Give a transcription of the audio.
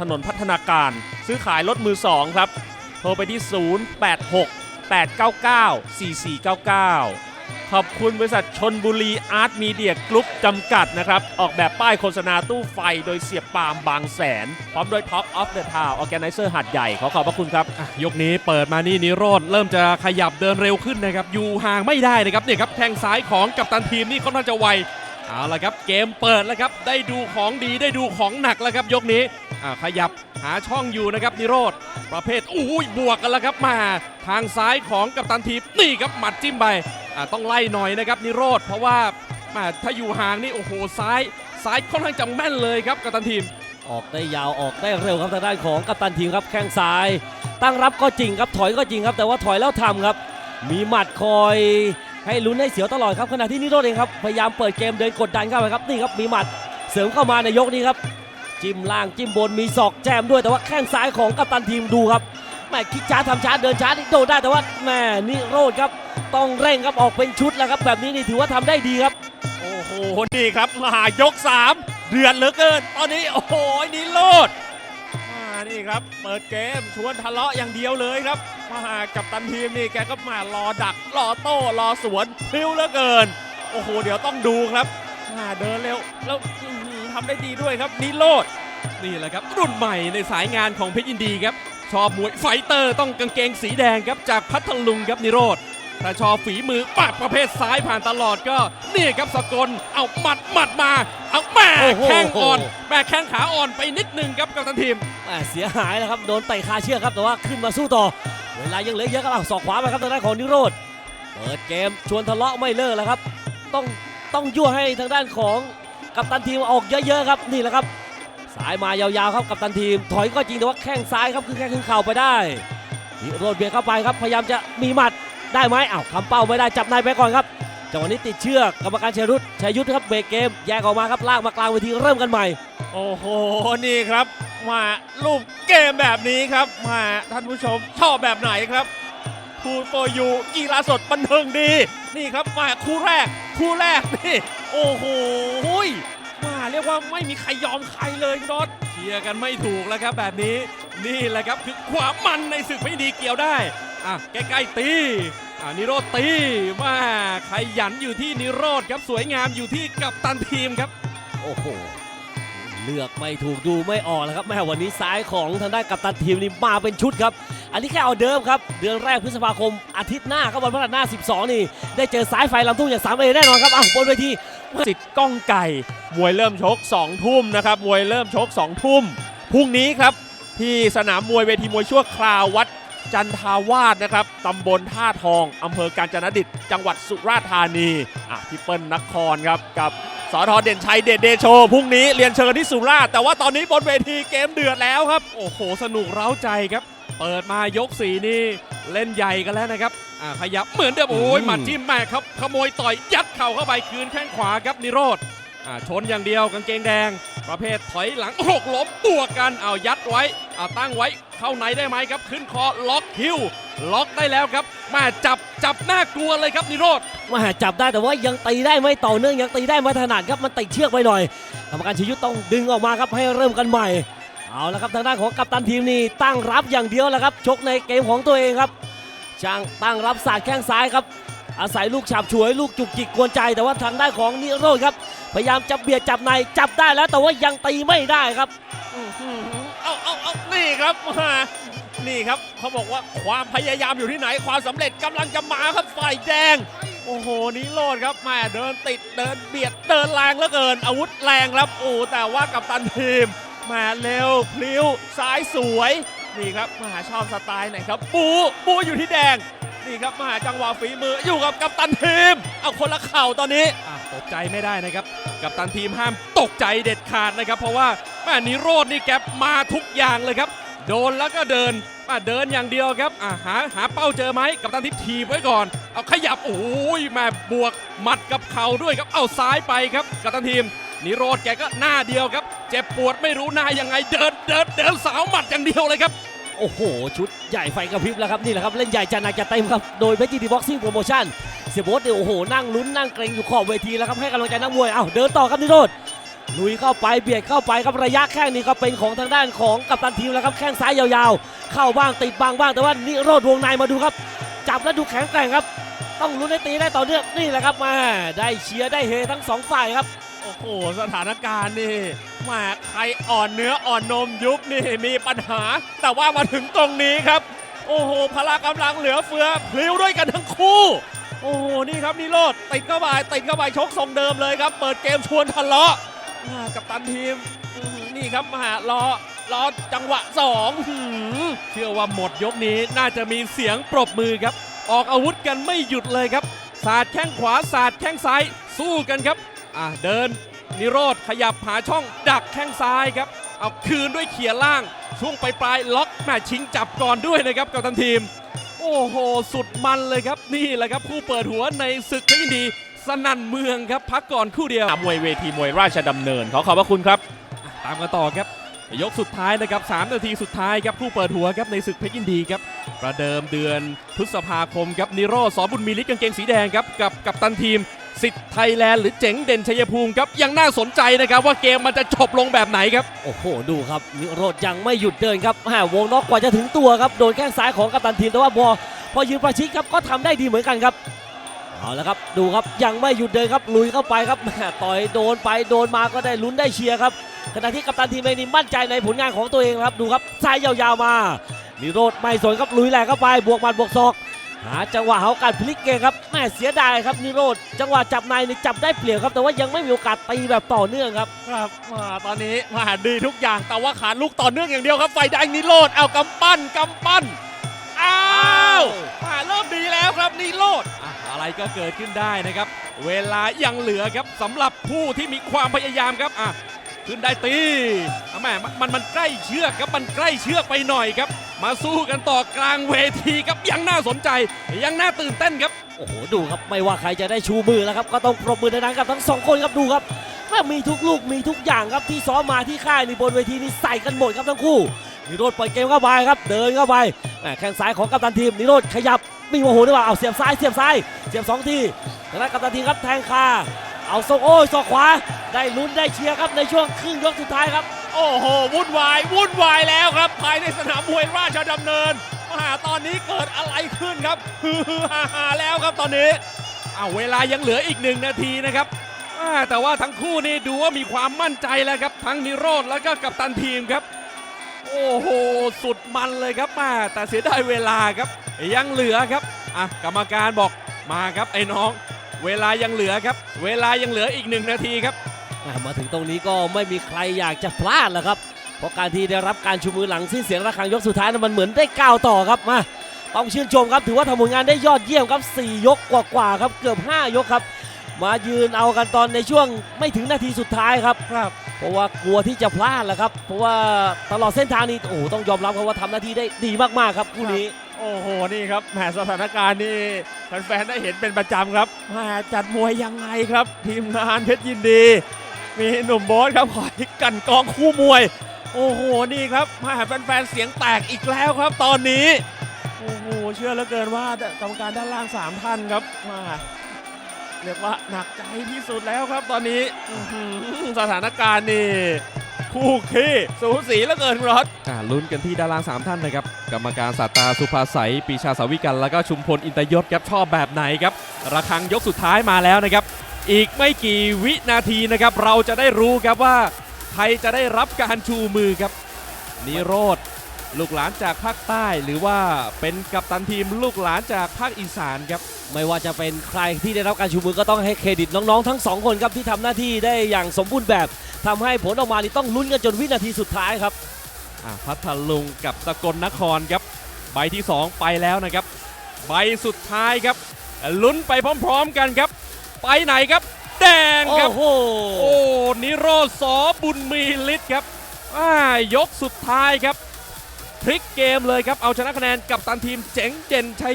ถนนพัฒนาการซื้อขายรถมือ 2 ครับ โทรไปที่ 086 899 4499 ขอบคุณบริษัทชนบุรีอาร์ตมีเดียกรุ๊ปจำกัดนะครับ ออกแบบป้ายโฆษณาตู้ไฟโดยเสียบปาล์มบางแสน พร้อมด้วย Talk of the Town Organizer หัดใหญ่ ขอขอบพระคุณครับ ยกนี้เปิดมานี่นิโรธเริ่มจะขยับเดินเร็วขึ้นนะครับ อยู่ห่างไม่ได้นะครับเนี่ยครับแข้งซ้ายของกัปตันทีมนี่ค่อนข้างจะไวเอาละครับเกมเปิดแล้วครับได้ดูของดีได้ดูของหนักแล้วครับยกนี้ ขยับหาช่องอยู่นะครับนิโรธประเภทอุ้ยบวกกันแล้วครับมา ทางซ้ายของกัปตันทีมนี่ครับหมัดจิ้มไปต้องไล่หน่อยนะครับนิโรธเพราะว่าถ้าอยู่ห่างนี่โอ้โหซ้ายซ้ายค่อนข้างจะแม่นเลยครับกัปตันทีม ออกได้ยาวออกได้เร็วครับทางด้านของกัปตันทีมครับแข้งซ้าย ตั้งรับก็จริงครับถอยก็จริงครับ แต่ว่าถอยแล้วทำครับ มีหมัดคอยให้ลุ้นให้เสียวตลอดครับขณะที่นิโรธเองครับพยายามเปิดเกมเดินกดดันเข้าไปครับนี่ครับมีหมัดเสริมเข้ามาในยกนี้ครับ จิ้มล่างจิ้มบนมีศอกแจมด้วยแต่ว่าแข้งซ้ายของกัปตันทีมดูครับแม่คิดช้าทำช้าเดินช้านี่โดนได้แต่ว่าแม่นิโรธครับต้องเร่งครับออกเป็นชุดแล้วครับ แบบนี้นี่ถือว่าทำได้ดีครับ โอ้โหนี่ครับมายก 3 เดือดเหลือเกิน ตอนนี้โอ้โหนี่โลดนี่ครับ เปิดเกมชวนทะเลาะอย่างเดียวเลยครับมากับตันทีมนี่แกก็มารอดักรอโต้รอสวนพลิ้วเหลือเกิน โอ้โห เดี๋ยวต้องดูครับเดินเร็วแล้ว ทำได้ดีด้วยครับนิโรธนี่แหละครับ รุ่นใหม่ในสายงานของเพชรยินดีครับ ชอบมวยไฟเตอร์ต้องกางเกงสีแดงครับจากพัทลุงครับนิโรธถ้าชอบฝีมือปากประเภทซ้ายผ่านตลอดก็นี่ครับสกลเอาหมัดหมัดมา เอาแม่โอ้โหแข้งอ่อนแม่แข้งขาอ่อนไปนิดนึงครับกับทันทีมแหม่เสียหายแล้วครับโดนเตะคาเชือกครับแต่ว่าขึ้นมาสู้ต่อ เวลายังเหลือเยอะครับอ้าวศอกขวาไปครับทางด้านของนิโรธเปิดเกมชวนทะเลาะไม่เลิกแล้วครับ ต้องต้องยั่วให้ทางด้านของ กัปตันทีมออกเยอะๆครับนี่แหละครับ สายมายาวๆครับกัปตันทีม ถอยก็จริงแต่ว่าแข้งซ้ายครับคือแค่ขึ้นเข่าไปได้นิโรธเบียดเข้าไปครับพยายามจะมีหมัดได้ไหมอ้าวคำเป้าไม่ได้จับนายไปก่อนครับจังหวะนี้ติดเชือกกรรมการเชยรุตชัยยุทธครับเบรกเกมแยกออกมาครับลากมากลางเวทีเริ่มกันใหม่ โอ้โหนี่ครับมารูปเกมแบบนี้ครับมาท่านผู้ชมชอบแบบไหนครับ คูโฟยูกีฬาสดบันเทิงดี นี่ครับมาคู่แรก คู่แรกนี่ โอ้โหยมาเรียกว่าไม่มีใครยอมใครเลยคุณน็อตเชียร์กันไม่ถูกแล้วครับแบบนี้ นี่แหละครับคือความมันในศึกไม่ดีเกี่ยวได้อะใกล้ๆตีอะนิโรธตีมาขยันอยู่ที่นิโรธครับสวยงามอยู่ที่กัปตันทีมครับ โอ้โห เลือกไม่ถูกดูไม่ออกแล้วครับแม่วันนี้ซ้ายของทางด้านกัปตันทีมนี่มาเป็นชุดครับ อันนี้แค่เอาเดิมครับ เดือนแรกพฤษภาคมอาทิตย์หน้าครับวันพฤหัสหน้า 12 นี่ ได้เจอสายไฟลำทุ่งอย่าง3เอแน่นอนครับอ้าวบนเวทีสิทธิ์ก้องไก่มวยเริ่มชก 2 ทุ่มนะครับมวยเริ่มชก 2 ทุ่มพรุ่งนี้ครับที่สนามมวยเวทีมวยชั่วคราววัดจันทาวาสนะครับตำบลท่าทองอำเภอกาญจนดิตจังหวัดสุราษฎร์ธานีอะพี่เปิ้ลนครครับกับ สอทอเด่นชัยเดชเดโชพรุ่งนี้เรียนเชิญที่สุราษฎร์แต่ว่าตอนนี้บนเวทีเกมเดือดแล้วครับ โอ้โห สนุกเร้าใจครับ เปิดมายกสีนี่เล่นใหญ่กันแล้วนะครับอ่าขยับเหมือนเดิมโอ้ยอืมหมัดจิ้มแม่ครับขโมยต่อยยัดเข่าเข้าไปคืนแข้งขวาครับนิโรธอ่าชนอย่างเดียวกางเกงแดง ประเภทถอยหลังหกล้มบวกกันเอายัดไว้เอาตั้งไว้เข้าในได้ไหมครับ ขึ้นคอล็อกคิวล็อกได้แล้วครับแม่จับจับหน่ากลัวเลยครับนิโรธมาจับได้แต่ว่ายังตีได้ไม่ต่อเนื่องยังตีได้ไม่ถนัดครับมันติดเชือกไปหน่อยกรรมการชยยุทธต้องดึงออกมาครับให้เริ่มกันใหม่ เอาละครับทางด้านของกัปตันทีมนี่ตั้งรับอย่างเดียวแหละครับชกในเกมของตัวเองครับช่างตั้งรับสาดแข้งซ้ายครับอาศัยลูกฉาบฉวยลูกจุกจิกกวนใจ แต่ว่าทางด้านของนิโรธครับ พยายามจะเบียดจับในจับได้แล้วแต่ว่ายังตีไม่ได้ครับอื้อหือเอาเอาเอานี่ครับมานี่ครับเขาบอกว่าความพยายามอยู่ที่ไหนความสำเร็จกำลังจะมาครับฝ่ายแดง โอ้โหนี่โลดครับแม่เดินติดเดินเบียดเดินแรงเหลือเกิน อาวุธแรงครับโอ้แต่ว่ากับตันทีมแม่เร็วพลิ้วซ้ายสวยนี่ครับมหาชอบสไตล์ไหนครับ ปูปูอยู่ที่แดง นี่ครับมหาจังหวะฝีมืออยู่กับกัปตันทีม เอาคนละเข่าตอนนี้ตกใจไม่ได้นะครับ กับตันทีมห้ามตกใจเด็ดขาดนะครับ เพราะว่าแม่นิโรดนี่แกมาทุกอย่างเลยครับ โดนแล้วก็เดินอ่เดินอย่างเดียวครับหาหาเป้าเจอไหมกับตันทิพย์ทีไว้ก่อน เอาขยับโอ้ยแม่บวกหมัดกับเข่าด้วยครับ เอาซ้ายไปครับกับตันทีมนิโรธแกก็หน้าเดียวครับ เจ็บปวดไม่รู้หน้ายังไงเดินเดินเดินสาวหมัดอย่างเดียวเลยครับ โอ้โห ชุดใหญ่ไฟกระพริบแล้วครับนี่แหละครับ เล่นใหญ่จัดหนักจัดเต็มครับ โดยเพชรจีดีบ็อกซิ่งโปรโมชั่นเสียโบสเนี่ยโอ้โห นั่งลุ้นนั่งเกรงอยู่ขอบเวทีแล้วครับให้กำลังใจนักมวยเอ้าเดินต่อครับนิโรธลุยเข้าไปเบียดเข้าไปครับระยะแข้งนี้ก็เป็นของทางด้านของกัปตันทีมแล้วครับแข้งซ้ายยาวๆ เข้าบ้างติดบ้างบ้างแต่ว่านิโรธวงในมาดูครับ จับแล้วดูแข็งแกร่งครับ ต้องลุ้นให้ตีได้ต่อเนื่องนี่แหละครับมาได้เชียร์ได้เฮทั้งสองฝ่ายครับโอ้โหสถานการณ์นี่ มาใครอ่อนเนื้ออ่อนนมยุบนี่มีปัญหา แต่ว่ามาถึงตรงนี้ครับ โอ้โหพละกำลังเหลือเฟือพลิ้วด้วยกันทั้งคู่ โอ้โหนี่ครับนิโรธติดเข้าไปติดเข้าไปชกทรงเดิมเลยครับ เปิดเกมชวนทะเลาะกับตันทีมนี่ครับมารอรอจังหวะสองเชื่อว่าหมดยกนี้น่าจะมีเสียงปรบมือครับ ออกอาวุธกันไม่หยุดเลยครับสาดแข้งขวาสาดแข้งซ้ายสู้กันครับอะเดิน นิโรธขยับหาช่องดักแข้งซ้ายครับ เอาคืนด้วยเขียล่าง ช่วงปลายปลายๆล็อกแม่ชิงจับก่อนด้วยนะครับกับทันทีม โอ้โห สุดมันเลยครับนี่แหละครับคู่เปิดหัวในศึกเพชรยินดี สนั่นเมืองครับพักก่อนคู่เดียวมวยเวทีมวยราชดำเนินขอขอบพระคุณครับ ตามกันต่อครับยกสุดท้ายนะครับ3นาทีสุดท้ายครับผู้เปิดหัวครับในศึกเพชรยินดีครับประเดิมเดือนพฤษภาคมครับนิโรธสอบุญมีฤทธิ์กางเกงสีแดงครับกับกับตันทีม สิทธิ์ไทยแลนด์หรือเจ๋งเด่นชัยภูมิครับ ยังน่าสนใจนะครับว่าเกมมันจะจบลงแบบไหนครับ โอ้โห ดูครับนิโรธยังไม่หยุดเดินครับแหม่วงนอกกว่าจะถึงตัวครับ โดนแข้งซ้ายของกัปตันทีมแต่ว่าพอพอยืนประชิดครับก็ทำได้ดีเหมือนกันครับเอาละครับดูครับยังไม่หยุดเดินครับลุยเข้าไปครับแหมต่อยโดนไปโดนมาก็ได้ลุ้นได้เชียร์ครับขณะที่กัปตันทีมเองนี่มั่นใจในผลงานของตัวเองครับดูครับซ้ายยาวๆมานิโรธไม่สนครับลุยแหลกเข้าไปบวกหมัดบวกศอก หาจังหวะเขาการพลิกเกมครับแม่เสียดายครับนิโรธจังหวะจับในนี่จับได้เปรียบครับ แต่ว่ายังไม่มีโอกาสตีแบบต่อเนื่องครับครับมาตอนนี้มาดีทุกอย่างแต่ว่าขาดลูกต่อเนื่องอย่างเดียวครับไฟแดงนิโรธเอากำปั้นกำปั้นอ้าวมาเริ่มดีแล้วครับนิโรธอะอะไรก็เกิดขึ้นได้นะครับ เวลายังเหลือครับสำหรับผู้ที่มีความพยายามครับอะขึ้นได้ตีอะแม่มันมันมันใกล้เชือกครับมันใกล้เชือกไปหน่อยครับ มาสู้กันต่อกลางเวทีครับยังน่าสนใจ ยังน่าตื่นเต้นครับ โอ้โหดูครับไม่ว่าใครจะได้ชูมือแล้วครับก็ต้องปรบมือดังๆกับทั้งสองคนครับดูครับมีทุกลูกมีทุกอย่างครับที่ซ้อมมาที่ค่ายนี่บนเวทีนี่ใส่กันหมดครับทั้งคู่นิโรธปล่อยเกมเข้าไปครับเดินเข้าไปแหม่แข้งซ้ายของกัปตันทีมนิโรธขยับมีโมโหด้วยว่าเอาเสียบซ้ายเสียบซ้ายเสียบสองทีทางด้านกัปตันทีมครับแทงคาเอาศอกโอ้ยศอกขวา ได้ลุ้นได้เชียร์ครับในช่วงครึ่งยกสุดท้ายครับ โอ้โห วุ่นวาย วุ่นวายแล้วครับ ภายในสนามมวยราชดำเนินมาตอนนี้เกิดอะไรขึ้นครับฮือฮือฮาฮาแล้วครับตอนนี้เอาเวลายังเหลืออีกหนึ่งนาทีนะครับแต่ว่าทั้งคู่นี่ดูว่ามีความมั่นใจแล้วครับ ทั้งนิโรธแล้วก็กัปตันทีมครับ โอ้โห สุดมันเลยครับมาแต่เสียดายเวลาครับ ยังเหลือครับอะกรรมการบอกมาครับไอ้น้อง เวลายังเหลือครับ เวลายังเหลืออีกหนึ่งนาทีครับ มาถึงตรงนี้ก็ไม่มีใครอยากจะพลาดแล้วครับ เพราะการที่ได้รับการชูมือหลังสิ้นเสียงระฆังยกสุดท้ายนั้นมันเหมือนได้ก้าวต่อครับมาต้องชื่นชมครับถือว่าทำผลงานได้ยอดเยี่ยมครับ 4 ยกกว่าๆครับเกือบ 5 ยกครับ มายืนเอากันตอนในช่วงไม่ถึงนาทีสุดท้ายครับครับ เพราะว่ากลัวที่จะพลาดแหละครับ เพราะว่าตลอดเส้นทางนี้โอ้โหต้องยอมรับครับว่าทำหน้าที่ได้ดีมากๆครับคู่นี้โอ้โหนี่ครับแหมสถานการณ์นี่แฟนๆได้เห็นเป็นประจำครับแหมจัดมวยยังไงครับ ทีมงานเพชรยินดี มีหนุ่มโบ๊ทครับคอยกันกองคู่มวย โอ้โหนี่ครับแหมแฟนๆเสียงแตกอีกแล้วครับ ตอนนี้โอ้โหเชื่อเหลือเกินว่ากรรมการด้านล่าง3ท่านครับมาเรียกว่าหนักใจที่สุดแล้วครับ ตอนนี้สถานการณ์นี่คู่ขี้สูสีเหลือเกินรถลุ้นกันที่ด้ารางสามท่านนะครับกรรมการศาตาสุภาใสปีชาสาวิกัน แล้วก็ชุมพลอินตยศครับชอบแบบไหนครับระฆังยกสุดท้ายมาแล้วนะครับ อีกไม่กี่วินาทีนะครับ เราจะได้รู้ครับว่าใครจะได้รับการชูมือครับ นิโรธลูกหลานจากภาคใต้หรือว่าเป็นกัปตันทีมลูกหลานจากภาคอีสานครับ ไม่ว่าจะเป็นใครที่ได้รับการชูมือก็ต้องให้เครดิตน้องๆ ทั้งสองคนครับที่ทำหน้าที่ได้อย่างสมบูรณ์แบบทำให้ผลออกมานี่ต้องลุ้นกันจนวินาทีสุดท้ายครับอะพัทลุงกับสกลนครครับ ใบที่ 2 ไปแล้วนะครับ ใบสุดท้ายครับลุ้นไปพร้อม ๆ กันครับ ไปไหนครับ แดงครับ โอ้โหโอ้นิโรธสอบุญมีฤทธิ์ครับอ่ายกสุดท้ายครับ พลิกเกมเลยครับ เอาชนะคะแนนกับตันทีมเจ๋งเจนชัย